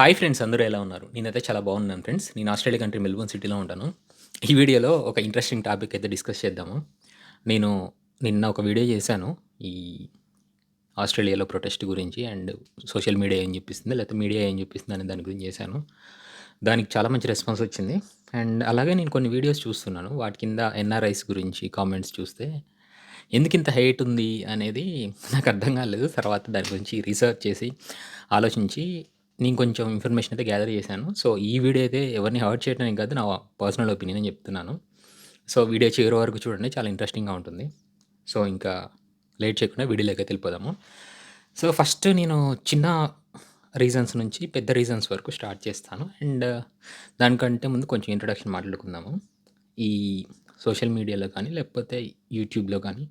Hi friends అందరూ ఎలా ఉన్నారు? నేనైతే చాలా బాగున్నాను ఫ్రెండ్స్ నేను ఆస్ట్రేలియా కంట్రీ మెల్బోర్న్ సిటీలో ఉంటాను. ఈ వీడియోలో ఒక ఇంట్రెస్టింగ్ టాపిక్ అయితే డిస్కస్ చేద్దాము. నేను నిన్న ఒక వీడియో చేశాను. ఈ ఆస్ట్రేలియాలో ప్రొటెస్ట్ గురించి అండ్ సోషల్ మీడియా ఏం చూపిస్తుంది లేకపోతే మీడియా ఏం చూపిస్తుంది అనే దాని గురించి చేశాను. దానికి చాలా మంచి రెస్పాన్స్ వచ్చింది. అండ్ అలాగే నేను కొన్ని వీడియోస్ చూస్తున్నాను. వాటి కింద ఎన్ఆర్ఐస్ గురించి కామెంట్స్ చూస్తే ఎందుకు ఇంత హైట్ ఉంది అనేది నాకు అర్థం కాలేదు. తర్వాత దాని గురించి రీసెర్చ్ చేసి ఆలోచించి నేను కొంచెం ఇన్ఫర్మేషన్ అయితే గ్యాదర్ చేశాను. సో ఈ వీడియో అయితే ఎవరిని హర్ట్ చేయడానికి కాదు నా పర్సనల్ ఒపీనియన్ అని చెప్తున్నాను. సో వీడియో చివరి వరకు చూడండి చాలా ఇంట్రెస్టింగ్గా ఉంటుంది. సో ఇంకా లేట్ చేయకుండా వీడియోలోకి వెళ్ళిపోదాము. సో ఫస్ట్ నేను చిన్న రీజన్స్ నుంచి పెద్ద రీజన్స్ వరకు స్టార్ట్ చేస్తాను. అండ్ దానికంటే ముందు కొంచెం ఇంట్రడక్షన్ మాట్లాడుకుందాము. ఈ సోషల్ మీడియాలో కానీ లేకపోతే యూట్యూబ్లో కానీ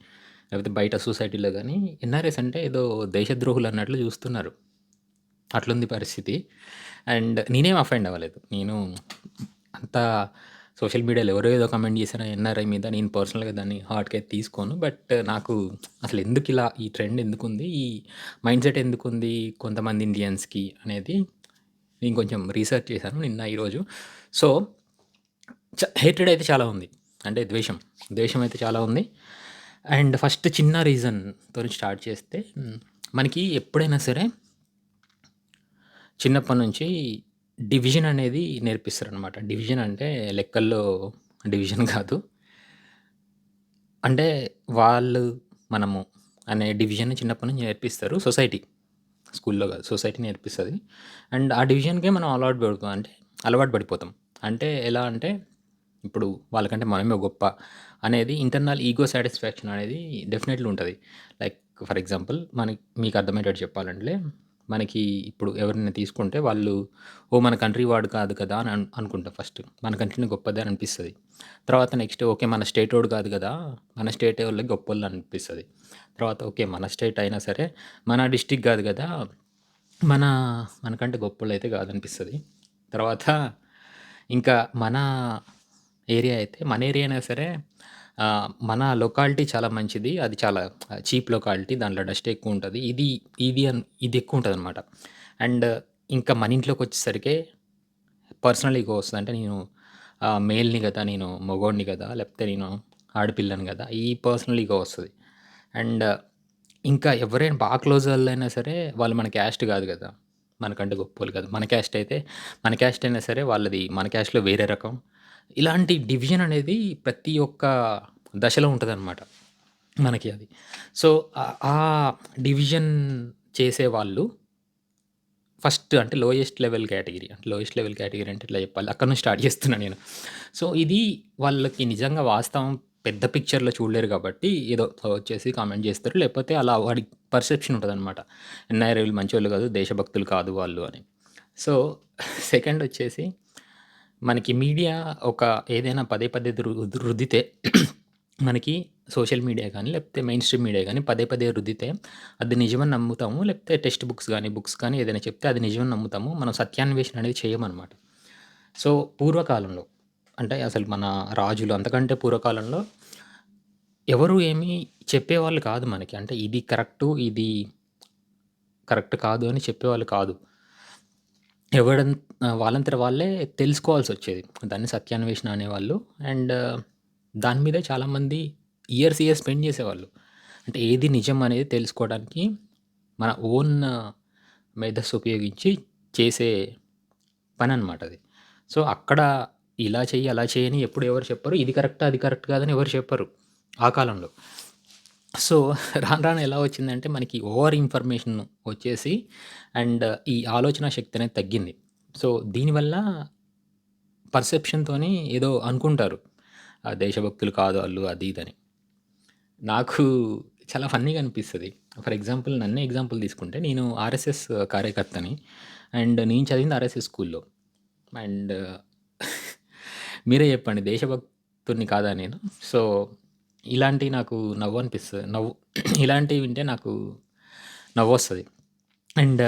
లేకపోతే బయట సొసైటీలో కానీ ఎన్ఆర్ఎస్ అంటే ఏదో దేశద్రోహులు అన్నట్లు చూస్తున్నారు. అట్లుంది పరిస్థితి. అండ్ నేనేం అఫెండ్ అవ్వలేదు. నేను అంత సోషల్ మీడియాలో ఎవరో ఏదో కమెంట్ చేసిన ఎన్ఆర్ఐ మీద నేను పర్సనల్గా దాన్ని హార్ట్కి తీసుకోను. బట్ నాకు అసలు ఎందుకు ఇలా ఈ ట్రెండ్ ఎందుకుంది ఈ మైండ్ సెట్ ఎందుకుంది కొంతమంది ఇండియన్స్కి అనేది నేను కొంచెం రీసెర్చ్ చేశాను నిన్న ఈరోజు. సో హేటెడ్ అయితే చాలా ఉంది. అంటే ద్వేషం. ద్వేషం అయితే చాలా ఉంది. అండ్ ఫస్ట్ చిన్న రీజన్తో స్టార్ట్ చేస్తే మనకి ఎప్పుడైనా సరే చిన్నప్పటి నుంచి డివిజన్ అనేది నేర్పిస్తారనమాట డివిజన్ అంటే లెక్కల్లో డివిజన్ కాదు. అంటే వాళ్ళు మనము అనే డివిజన్ చిన్నప్పటి నుంచి నేర్పిస్తారు సొసైటీ. స్కూల్లో కాదు సొసైటీ నేర్పిస్తుంది. అండ్ ఆ డివిజన్కే మనం అలవాటు పడిపోతాం. అంటే అలవాటు పడిపోతాం. అంటే ఎలా అంటే ఇప్పుడు వాళ్ళకంటే మనమే గొప్ప అనేది ఇంటర్నల్ ఈగో సాటిస్ఫాక్షన్ అనేది డెఫినెట్లీ ఉంటుంది. లైక్ ఫర్ ఎగ్జాంపుల్ మనకి మీకు అర్థమయ్యేటట్టు చెప్పాలంటే మనకి ఇప్పుడు ఎవరినైనా తీసుకుంటే వాళ్ళు ఓ మన కంట్రీ వాడు కాదు కదా అని అనుకుంటాం ఫస్ట్. మన కంట్రీని గొప్పది అని అనిపిస్తుంది. తర్వాత నెక్స్ట్ ఓకే మన స్టేట్ వాడు కాదు కదా మన స్టేట్ వాళ్ళకి గొప్ప అనిపిస్తుంది. తర్వాత ఓకే మన స్టేట్ అయినా సరే మన డిస్టిక్ కాదు కదా మన మనకంటే గొప్పలు అయితే కాదనిపిస్తుంది. తర్వాత ఇంకా మన ఏరియా అయితే మన ఏరియా అయినా సరే మన లొకాలిటీ చాలా మంచిది. అది చాలా చీప్ లొకాలిటీ. దాంట్లో డస్ట్ ఎక్కువ ఉంటుంది ఇది ఇది అన్ ఇది ఎక్కువ ఉంటుంది అనమాట అండ్ ఇంకా మన ఇంట్లోకి వచ్చేసరికి పర్సనల్ ఈగో వస్తుంది అంటే నేను మేల్‌ని కదా! నేను మగోడిని కదా! లేకపోతే నేను ఆడపిల్లని కదా! ఈ పర్సనల్ ఈగో వస్తుంది అండ్ ఇంకా ఎవరైనా బాగా క్లోజ్ వాళ్ళైనా సరే వాళ్ళు మన క్యాస్ట్ కాదు కదా! మనకంటే గొప్పోళ్ళు కాదు. మన క్యాస్ట్ అయితే మన క్యాస్ట్ అయినా సరే వాళ్ళది మన క్యాస్ట్‌లో వేరే రకం. ఇలాంటి డివిజన్ అనేది ప్రతి ఒక్క దశలో ఉంటుందన్నమాట మనకి అది. సో, ఆ డివిజన్ చేసేవాళ్ళు ఫస్ట్ అంటే లోయెస్ట్ లెవెల్ కేటగిరీ. అంటే లోయెస్ట్ లెవెల్ కేటగిరీ అంటే ఇట్లా చెప్పాలి? అక్కడ నుంచి స్టార్ట్ చేస్తున్నాను నేను. సో, ఇది వాళ్ళకి నిజంగా వాస్తవం పెద్ద పిక్చర్‌లో చూడలేరు కాబట్టి ఏదో వచ్చేసి కామెంట్ చేస్తారు. లేకపోతే అలా వాడి పర్సెప్షన్ ఉంటుంది ఉంటదనమాట. మంచి వాళ్ళు కాదు, దేశభక్తులు కాదు వాళ్ళు అని. సో, సెకండ్ వచ్చేసి మనకి మీడియా ఒక ఏదైనా పదే పదే రుద్దితే మనకి సోషల్ మీడియా కానీ లేకపోతే మెయిన్ స్ట్రీమ్ మీడియా కానీ పదే పదే రుద్దితే అది నిజమని నమ్ముతాము లేకపోతే టెక్స్ట్ బుక్స్ కానీ బుక్స్ కానీ ఏదైనా చెప్తే అది నిజమని నమ్ముతాము మనం సత్యాన్వేషణ అనేది చేయమన్నమాట. సో పూర్వకాలంలో అంటే అసలు మన రాజులు అంతకంటే పూర్వకాలంలో ఎవరు ఏమీ చెప్పేవాళ్ళు కాదు మనకి. అంటే ఇది కరెక్టు ఇది కరెక్ట్ కాదు అని చెప్పేవాళ్ళు కాదు. ఎవడం వాళ్ళంతట వాళ్ళే తెలుసుకోవాల్సి వచ్చేది దాన్ని సత్యాన్వేషణ అనేవాళ్ళు. అండ్ దాని మీదే చాలామంది ఇయర్స్ ఇయర్స్ స్పెండ్ చేసేవాళ్ళు. అంటే ఏది నిజం అనేది తెలుసుకోవడానికి మన ఓన్ మేధస్సు ఉపయోగించి చేసే పని అనమాట అది. సో అక్కడ ఇలా చెయ్యి అలా చేయని ఎప్పుడు ఎవరు చెప్పరు. ఇది కరెక్ట్ అది కరెక్ట్ కాదని ఎవరు చెప్పరు ఆ కాలంలో. సో రాను రాను ఎలా వచ్చిందంటే మనకి ఓవర్ ఇన్ఫర్మేషన్ వచ్చేసి అండ్ ఈ ఆలోచన శక్తి అనేది తగ్గింది. సో దీనివల్ల పర్సెప్షన్తోని ఏదో అనుకుంటారు. దేశభక్తులు కాదు వాళ్ళు అది ఇదని నాకు చాలా ఫన్నీగా అనిపిస్తుంది. ఫర్ ఎగ్జాంపుల్ నన్నే ఎగ్జాంపుల్ తీసుకుంటే నేను ఆర్ఎస్ఎస్ కార్యకర్తని అండ్ నేను చదివింది ఆర్ఎస్ఎస్ స్కూల్లో. అండ్ మీరే చెప్పండి దేశభక్తుని కాదా నేను? సో ఇలాంటివి నాకు నవ్వు అనిపిస్తుంది నవ్వు ఇలాంటివి వింటే నాకు నవ్వు వస్తుంది అండ్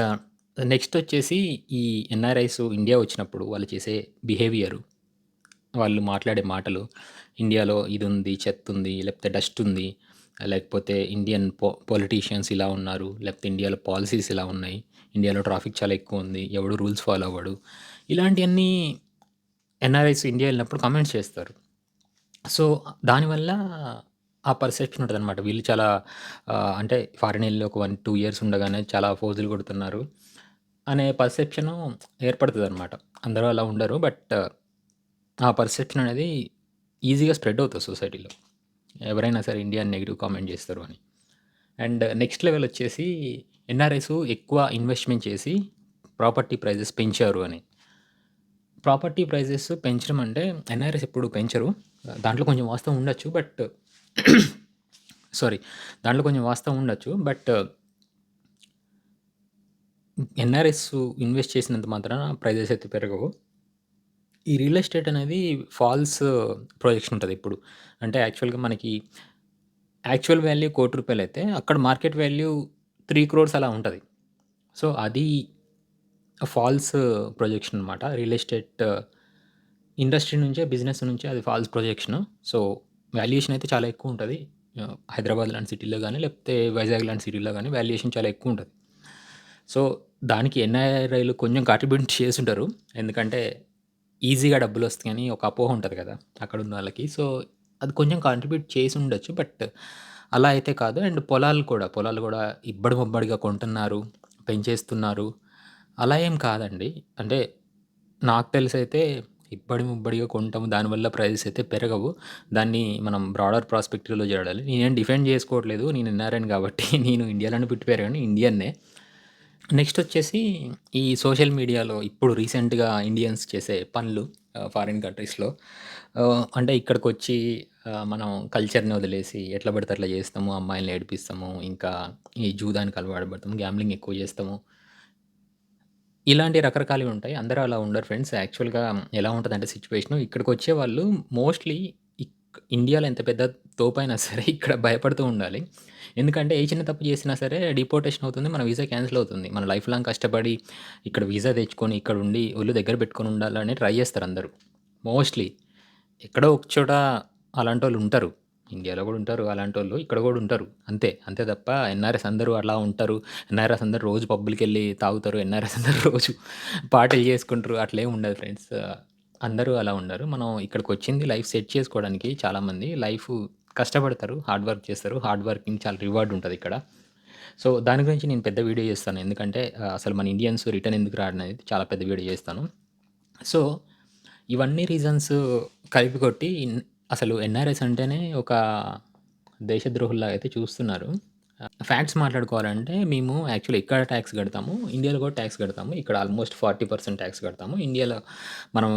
నెక్స్ట్ వచ్చేసి ఈ ఎన్ఆర్ఐస్ ఇండియా వచ్చినప్పుడు వాళ్ళు చేసే బిహేవియరు వాళ్ళు మాట్లాడే మాటలు ఇండియాలో ఇది ఉంది చెత్త ఉంది లేకపోతే డస్ట్ ఉంది లేకపోతే ఇండియన్ పో పొలిటీషియన్స్ ఇలా ఉన్నారు. లేకపోతే ఇండియాలో పాలసీస్ ఇలా ఉన్నాయి. ఇండియాలో ట్రాఫిక్ చాలా ఎక్కువ ఉంది ఎవడు రూల్స్ ఫాలో అవ్వడు. ఇలాంటివన్నీ ఎన్ఆర్ఐస్ ఇండియా వెళ్ళినప్పుడు కామెంట్స్ చేస్తారు. సో, దానివల్ల ఆ పర్సెప్షన్ ఉంటదనమాట. వీళ్ళు చాలా ఆహ్, అంటే ఫారెన్ ఎళ్ళి ఒక 1, 2 ఇయర్స్ ఉండగానే చాలా ఫోజులు కొడుతున్నారు అనే పర్సెప్షను ఏర్పడతదనమాట. అందరూ అలా ఉండరు. బట్ ఆ పర్సెప్షన్ అనేది ఈజీగా స్ప్రెడ్ అవుతది సొసైటీలో. ఎవరైనా సరే ఇండియాని నెగెటివ్ కామెంట్ చేస్తారు అని. అండ్ నెక్స్ట్ లెవెల్ వచ్చేసి ఎన్ఆర్ఐస్ ఎక్కువ ఇన్వెస్ట్‌మెంట్ చేసి ప్రాపర్టీ ప్రైజెస్ పెంచారు అని. ప్రాపర్టీ ప్రైజెస్ పెంచడం అంటే ఎన్ఆర్ఎస్ ఎప్పుడు పెంచరు. దాంట్లో కొంచెం వాస్తవం ఉండొచ్చు. బట్ సారీ దాంట్లో కొంచెం వాస్తవం ఉండొచ్చు. బట్ ఎన్ఆర్ఎస్ ఇన్వెస్ట్ చేసినంత మాత్రాన ప్రైజెస్ అయితే పెరగవు. ఈ రియల్ ఎస్టేట్ అనేది ఫాల్స్ ప్రొజెక్షన్ ఉంటుంది ఇప్పుడు అంటే యాక్చువల్‌గా మనకి యాక్చువల్ వాల్యూ కోటి రూపాయలు అయితే అక్కడ మార్కెట్ వాల్యూ 3,00,00,000 అలా ఉంటుంది సో, అది ఫాల్స్ ప్రొజెక్షన్ అనమాట. రియల్ ఎస్టేట్ ఇండస్ట్రీ నుంచే బిజినెస్ నుంచే అది ఫాల్స్ ప్రొజెక్షన్. సో, వాల్యుయేషన్ అయితే చాలా ఎక్కువ ఉంటుంది హైదరాబాద్ uh, లాంటి సిటీలో కానీ లేకపోతే వైజాగ్ లాంటి సిటీలో కానీ వాల్యుయేషన్ చాలా ఎక్కువ ఉంటుంది సో, దానికి ఎన్ఐఆర్ఐలు కొంచెం కాంట్రిబ్యూట్ చేస్తుంటారు ఎందుకంటే ఈజీగా డబ్బులు వస్తాయని ఒక అపోహ ఉంటుంది కదా! అక్కడున్న వాళ్ళకి. సో, అది కొంచెం కాంట్రిబ్యూట్ చేసి ఉండొచ్చు బట్ అలా అయితే కాదు. అండ్ పొలాలు కూడా, పొలాలు కూడా ఇబ్బడి ముబ్బడిగా కొంటున్నారు. పెంచేస్తున్నారు. అలా ఏం కాదండి. అంటే నాకు తెలిసైతే ఇబ్బడి ముబ్బడిగా కొంటాము. దానివల్ల ప్రైజెస్ అయితే పెరగవు. దాన్ని మనం బ్రాడర్ ప్రాస్పెక్టివ్‌లో చూడాలి. నేనేం డిఫెండ్ చేసుకోవట్లేదు. నేను ఎన్ఆర్ఐని కాబట్టి నేను ఇండియాలోనే పుట్టి పెరిగాను. ఇండియన్నే. నెక్స్ట్ వచ్చేసి ఈ సోషల్ మీడియాలో ఇప్పుడు రీసెంట్‌గా ఇండియన్స్ చేసే పనులు ఆహ్, ఫారిన్ కంట్రీస్‌లో ఆహ్, అంటే ఇక్కడికొచ్చి ఆహ్, మనం కల్చర్‌ని వదిలేసి ఎట్లా పడితే అట్లా చేస్తాము. అమ్మాయిల్ని ఏడిపిస్తాము. ఇంకా ఈ జూదానికి అలవాటు పడతాము. గ్యాంబ్లింగ్ ఎక్కువ చేస్తాము. ఇలాంటి రకరకాలవి ఉంటాయి. అందరూ అలా ఉండరు ఫ్రెండ్స్. యాక్చువల్‌గా ఎలా ఉంటదంటే సిట్యుయేషను ఇక్కడికొచ్చే వాళ్ళు మోస్ట్‌లీ ఇక్ ఇండియాలో ఎంత పెద్ద తోపైనా సరే ఇక్కడ భయపడుతూ ఉండాలి. ఎందుకంటే ఏ చిన్న తప్పు చేసినా సరే డిపోర్టేషన్ అవుతుంది. మన వీసా క్యాన్సిల్ అవుతుంది. మన లైఫ్ లాంగ్ కష్టపడి ఇక్కడ వీసా తెచ్చుకొని ఇక్కడుండి ఒళ్ళు దగ్గర పెట్టుకొని ఉండాలని ట్రై చేస్తారు అందరూ. మోస్ట్‌లీ. ఎక్కడో ఒక చోట అలాంటోళ్ళు ఉంటారు. ఇండియాలో కూడా ఉంటారు అలాంటి వాళ్ళు ఇక్కడ కూడా ఉంటారు. అంతే. అంతే తప్ప ఎన్ఆర్ఎస్ అందరూ అలా ఉంటారు. ఎన్ఆర్ఎస్ అందరూ రోజు పబ్బులకెళ్ళి తాగుతారు. ఎన్ఆర్ఎస్ అందరూ రోజు పాటలు చేసుకుంటారు. అట్లే ఉండదు ఫ్రెండ్స్. అందరూ అలా ఉండరు. మనం ఇక్కడికి వచ్చింది లైఫ్ సెట్ చేసుకోవడానికి చాలామంది. లైఫ్ కష్టపడతారు. హార్డ్ వర్క్ చేస్తారు. హార్డ్ వర్కింగ్ చాలా రివార్డ్ ఉంటుంది ఇక్కడ సో, దాని గురించి నేను పెద్ద వీడియో చేస్తాను. ఎందుకంటే అసలు మన ఇండియన్స్ రిటర్న్ ఎందుకు రారనేది చాలా పెద్ద వీడియో చేస్తాను. సో, ఇవన్నీ రీజన్స్ కలిపి కొట్టి అసలు ఎన్ఆర్ఎస్ అంటేనే ఒక దేశద్రోహుల్లాగా అయితే చూస్తున్నారు. ఫ్యాక్ట్స్ మాట్లాడుకోవాలంటే మేము యాక్చువల్లీ ఇక్కడ ట్యాక్స్ కడతాము. ఇండియాలో కూడా ట్యాక్స్ కడతాము. ఇక్కడ ఆల్మోస్ట్ ఫార్టీ పర్సెంట్ ట్యాక్స్ కడతాము. ఇండియాలో మనం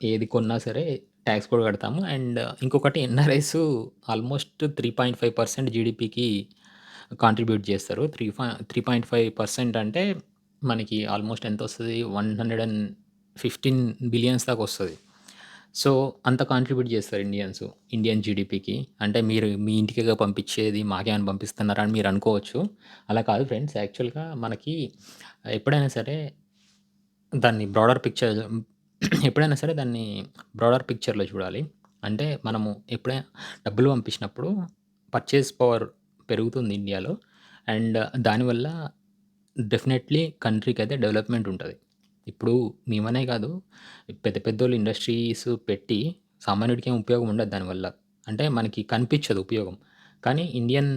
ఏది కొన్నా సరే ట్యాక్స్ కూడా కడతాము. అండ్ ఇంకొకటి ఎన్ఆర్ఐస్ ఆల్మోస్ట్ 3.5% జీడీపీకి కాంట్రిబ్యూట్ చేస్తారు. Three three point five percent అంటే మనకి ఆల్మోస్ట్ ఎంత వస్తుంది one hundred and fifteen billions దాకా వస్తుంది సో, అంత కాంట్రిబ్యూట్ చేస్తారు ఇండియన్స్. ఇండియన్ జీడీపీకి. అంటే మీరు మీ ఇంటికి పంపించేది మాకేమైనా పంపిస్తున్నారా అని మీరు అనుకోవచ్చు. అలా కాదు ఫ్రెండ్స్. యాక్చువల్‌గా మనకి ఎప్పుడైనా సరే దాన్ని బ్రాడర్ పిక్చర్ ఎప్పుడైనా సరే దాన్ని బ్రాడర్ పిక్చర్‌లో చూడాలి. అంటే మనము ఎప్పుడైనా డబ్బులు పంపించినప్పుడు పర్చేస్ పవర్ పెరుగుతుంది ఇండియాలో. అండ్ దానివల్ల డెఫినెట్‌లీ కంట్రీకి అయితే డెవలప్‌మెంట్ ఉంటుంది ఇప్పుడు మేమనే కాదు పెద్ద పెద్దోళ్ళు ఇండస్ట్రీస్ పెట్టి సామాన్యుడికి ఏం ఉపయోగం ఉండదు దానివల్ల. అంటే మనకి కనిపించదు ఉపయోగం. కానీ ఇండియన్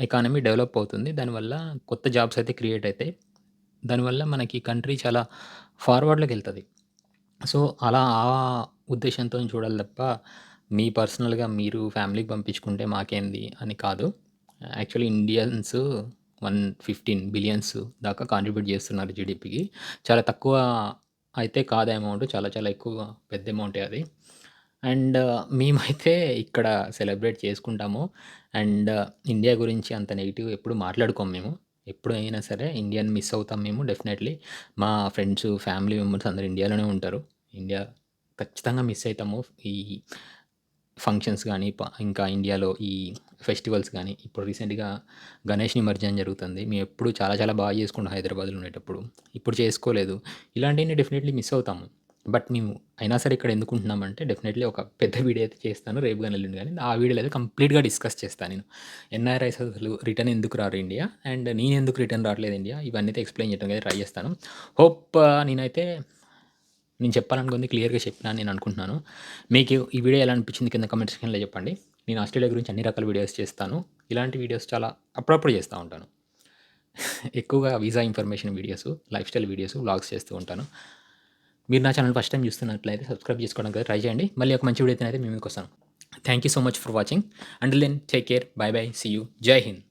ఎకానమీ డెవలప్ అవుతుంది. దానివల్ల కొత్త జాబ్స్ అయితే క్రియేట్ అవుతాయి దానివల్ల మనకి కంట్రీ చాలా ఫార్వర్డ్లోకి వెళ్తుంది సో, అలా ఆ ఉద్దేశంతో చూడాలి తప్ప మీ పర్సనల్‌గా మీరు ఫ్యామిలీకి పంపించుకుంటే మాకేంది అని కాదు. యాక్చువల్లీ ఇండియన్స్ 115 బిలియన్స్ దాకా కాంట్రిబ్యూట్ చేస్తున్నారు జీడిపికి చాలా తక్కువ అయితే కాదు అమౌంట్. చాలా చాలా ఎక్కువ పెద్ద అమౌంటే అది. అండ్ uh, మేమైతే ఇక్కడ సెలబ్రేట్ చేసుకుంటాము. అండ్ uh, ఇండియా గురించి అంత నెగిటివ్ ఎప్పుడు మాట్లాడుకోము మేము. ఎప్పుడైనా సరే ఇండియాని మిస్ అవుతాం మేము డెఫినెట్‌లీ. మా ఫ్రెండ్స్, ఫ్యామిలీ మెంబర్స్ అందరు ఇండియాలోనే ఉంటారు. ఇండియా ఖచ్చితంగా మిస్ అవుతాము ఈ ఫంక్షన్స్ కానీ ఇంకా ఇండియాలో ఈ ఫెస్టివల్స్ కానీ ఇప్పుడు రీసెంట్‌గా గణేష్ నిమజ్జనం జరుగుతుంది. మేమెప్పుడు చాలా చాలా బాగా చేసుకుంటాం హైదరాబాద్‌లో ఉండేటప్పుడు. ఇప్పుడు చేసుకోలేదు. ఇలాంటివన్నీ డెఫినెట్‌లీ మిస్ అవుతాము. బట్ మేము అయినా సరే ఇక్కడ ఎందుకుంటున్నామంటే డెఫినెట్లీ ఒక పెద్ద వీడియో అయితే చేస్తాను రేపు కానీ ఎల్లుండి కానీ ఆ వీడియోలో అయితే కంప్లీట్గా డిస్కస్ చేస్తాను నేను ఎన్ఆర్ఐస్ అసలు రిటర్న్ ఎందుకు రారు ఇండియా అండ్ నేను ఎందుకు రిటర్న్ రావట్లేదు ఇండియా ఇవన్నీ అయితే ఎక్స్ప్లెయిన్ చేయడానికి అయితే ట్రై చేస్తాను హోప్ నేనైతే నేను చెప్పాలనుకుంది క్లియర్గా చెప్పినా నేను అనుకుంటున్నాను మీకు ఈ వీడియో ఎలా అనిపించింది కింద కమెంట్ సెక్షన్లో చెప్పండి నేను ఆస్ట్రేలియా గురించి అన్ని రకాల వీడియోస్ చేస్తాను. ఇలాంటి వీడియోస్ చాలా అప్పుడప్పుడు చేస్తూ ఉంటాను. ఎక్కువగా visa information videos lifestyle videos vlogs చేస్తూ ఉంటాను. మీరు నా ఛానల్ ఫస్ట్ టైం చూస్తున్నట్లయితే సబ్స్క్రైబ్ చేసుకోవడానికి ట్రై చేయండి. మళ్ళీ ఒక మంచి వీడియో అయితే మేము మీకు వస్తాను. Thank you so much for watching and then take care bye bye see you Jai Hind